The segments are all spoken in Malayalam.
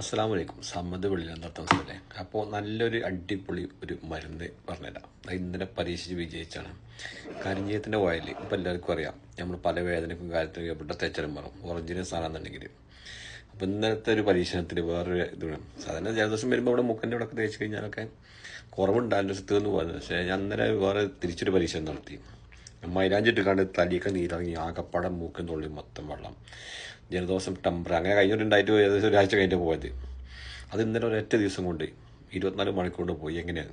അസ്സാം വലൈക്കും സമ്മത് വെള്ളിയിൽ സാറേ അപ്പോൾ നല്ലൊരു അടിപൊളി ഒരു മരുന്ന് പറഞ്ഞുതരാം അത് ഇന്നലെ പരീക്ഷിച്ച് വിജയിച്ചാണ്. കരിഞ്ചീയത്തിന്റെ ഓയിൽ ഇപ്പം എല്ലാവർക്കും അറിയാം. നമ്മൾ പല വേദനക്കും കാര്യത്തിനും എവിടെ തേച്ചാലും മാറും ഒറിജിനൽ സാധനമെന്നുണ്ടെങ്കിൽ അപ്പോൾ ഇന്നലത്തെ ഒരു പരീക്ഷണത്തിൽ വേറൊരു ഇത് വേണം സാധാരണ ജലദോഷം വരുമ്പോൾ അവിടെ മുക്കന്റെ ഇവിടെ തേച്ച് കഴിഞ്ഞാലൊക്കെ കുറവുണ്ടായിരുന്നു തീർന്നു പോകുന്നത് പക്ഷേ ഞാൻ അന്നേരം വേറെ തിരിച്ചൊരു പരീക്ഷണം നടത്തി. മൈലാഞ്ചിട്ട് കണ്ട് തലിയൊക്കെ നീരിറങ്ങി ആകപ്പാടം മൂക്കും തൊള്ളി മൊത്തം വെള്ളം. ജലദോഷം ടെമ്പർ അങ്ങനെ കഴിഞ്ഞിട്ടുണ്ടായിട്ട് ഏകദേശം ഒരാഴ്ച കഴിഞ്ഞിട്ട് പോയത്. അത് ഇന്നലെ ഒരൊറ്റ ദിവസം കൊണ്ട് ഇരുപത്തിനാല് മണിക്കൂർ കൊണ്ട് പോയി. എങ്ങനെയാണ്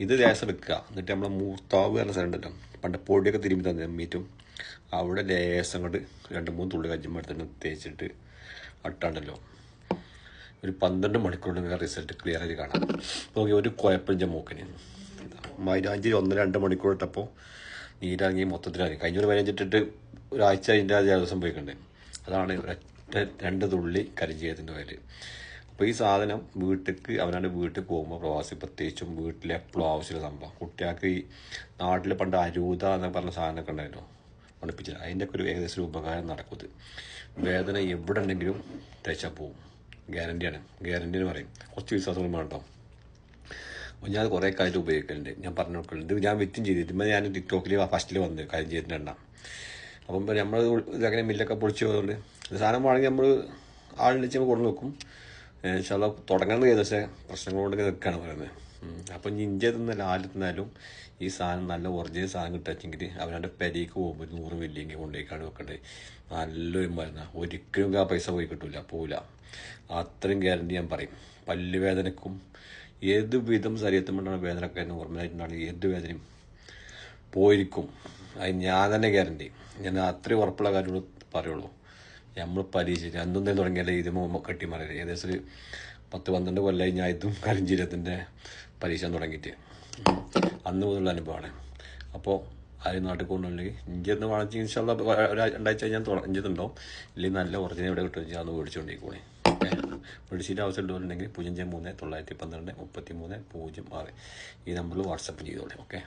ഇത് ലേശം എടുക്കുക. എന്നിട്ട് നമ്മളെ മൂർത്താവ് എന്ന സ്ഥലം ഉണ്ടല്ലോ. പണ്ട് പൊടിയൊക്കെ തിരുമ്പി തന്നെ മീറ്റും അവിടെ ലേശം കൊണ്ട് രണ്ട് മൂന്ന് തുള്ളി കജ്ജുമ്പോൾ എടുത്തിട്ട് തേച്ചിട്ട് അട്ടാണ്ടല്ലോ. ഒരു പന്ത്രണ്ട് മണിക്കൂറിന് റിസൾട്ട് ക്ലിയർ ആയിട്ട് കാണാം. നോക്കി ഒരു കുഴപ്പമില്ല മൂക്കിന്. മൈലാഞ്ചി ഒന്ന് രണ്ട് മണിക്കൂർ ഇട്ടപ്പോൾ നീരിറങ്ങി മൊത്തത്തിലാങ്ങി കഴിഞ്ഞ ഒരു പതിനഞ്ചിട്ടിട്ട് ഒരാഴ്ച അതിന്റെ ദിവസം പോയിക്കണ്ടേ. അതാണ് ഒറ്റ രണ്ട് തുള്ളി കരിഞ്ചീരത്തിന്റെ പേര്. അപ്പോൾ ഈ സാധനം വീട്ടിലേക്ക് അവനാണ് വീട്ടിൽ പോകുമ്പോൾ പ്രവാസി പ്രത്യേകിച്ചും വീട്ടിൽ എപ്പോഴും ആവശ്യമുള്ള സംഭവം. കുട്ടികൾക്ക് ഈ നാട്ടിൽ പണ്ട് അരൂത എന്നൊക്കെ പറഞ്ഞ സാധനമൊക്കെ ഉണ്ടായിരുന്നു? പഠിപ്പിച്ചില്ല അതിന്റെ ഒക്കെ ഒരു ഏകദേശം ഒരു ഉപകാരം നടക്കുന്നത് വേദന എവിടെ ഉണ്ടെങ്കിലും തേച്ചാൽ പോവും. ഗ്യാരണ്ടിയാണ്. ഗ്യാരണ്ടി എന്ന് പറയും. കുറച്ച് വിശ്വാസം വേണം ഞാൻ കുറേ കാലത്ത് ഉപയോഗിക്കലുണ്ട്. ഞാൻ പറഞ്ഞു കൊടുക്കലുണ്ട്. ഞാൻ വിറ്റും ചെയ്തിട്ട് ഇപ്പം ഞാൻ ടിക്ടോക്കിൽ ഫസ്റ്റിൽ വന്ന് കാര്യം ചെയ്തിട്ട് എണ്ണ അപ്പം നമ്മൾ ഇതങ്ങനെ മില്ലൊക്കെ പൊളിച്ച് ഇത് സാധനം വാങ്ങി നമ്മൾ ആളിച്ച് നമ്മൾ കൊണ്ടു വെക്കും. ചില തുടങ്ങുന്നത് ഏകദേശം പ്രശ്നങ്ങൾ കൊണ്ട് നിൽക്കുകയാണ് പറയുന്നത്. അപ്പോൾ അപ്പം ഇനി ഇന്ത്യ തിന്നല്ല തിന്നാലും ഈ സാധനം നല്ല ഒറിജിനൽ സാധനം കിട്ടാച്ചെങ്കിൽ അവനവന്റെ പെരേക്ക് പോകുമ്പോൾ ഒരു നൂറ് മില്ലിയെങ്കിൽ കൊണ്ടുപോയിക്കാണ് വെക്കണ്ടേ. നല്ലൊരു മരുന്നാണ് ഒരിക്കലും ആ പൈസ പോയി കിട്ടില്ല പോവില്ല അത്രയും ഗ്യാരണ്ടി ഞാൻ പറയും. പല്ല് വേദനക്കും ഏത് വിധം ശരീരത്തിലുണ്ടാകുന്ന എന്ന് നോർമലായിട്ടുണ്ടാകുന്ന ഏത് വേദനയും പോയിരിക്കും. അത് ഞാൻ തന്നെ ഗ്യാരണ്ടി ഞാൻ അത്രയും ഉറപ്പുള്ള കാര്യങ്ങൾ പറയുള്ളൂ. നമ്മൾ പരീക്ഷിച്ച് അന്നൊന്നേ തുടങ്ങിയാലേ ഇത് കെട്ടി മാറി ഏകദേശം ഒരു പത്ത് പന്ത്രണ്ട് കൊല്ലമായി ഞാൻ ഇതും കരിഞ്ചീരത്തിന്റെ പരീക്ഷ തുടങ്ങിയിട്ട്. അന്ന് മുതലുള്ള അനുഭവമാണ്. അപ്പോൾ ആരും നാട്ടിൽ കൊണ്ടുണ്ടെങ്കിൽ ഇഞ്ചിന്ന് വാങ്ങിച്ചാൽ രണ്ടാഴ്ച കഴിഞ്ഞാൽ ഇഞ്ചിത്തുണ്ടാവും ഇല്ലെങ്കിൽ നല്ല ഒറിജിനൽ ഇവിടെ കിട്ടുമെന്ന് വെച്ചാൽ അന്ന് മേടിച്ചുകൊണ്ടിരിക്കണേ ആവശ്യം ഉണ്ടെങ്കിൽ പൂജ്യം മൂന്ന് തൊള്ളായിരത്തി പന്ത്രണ്ട് മുപ്പത്തി മൂന്ന് പൂജ്യം ആറ് ഈ നമ്പറിൽ വാട്സപ്പ് ചെയ്തോളെ ഓക്കെ?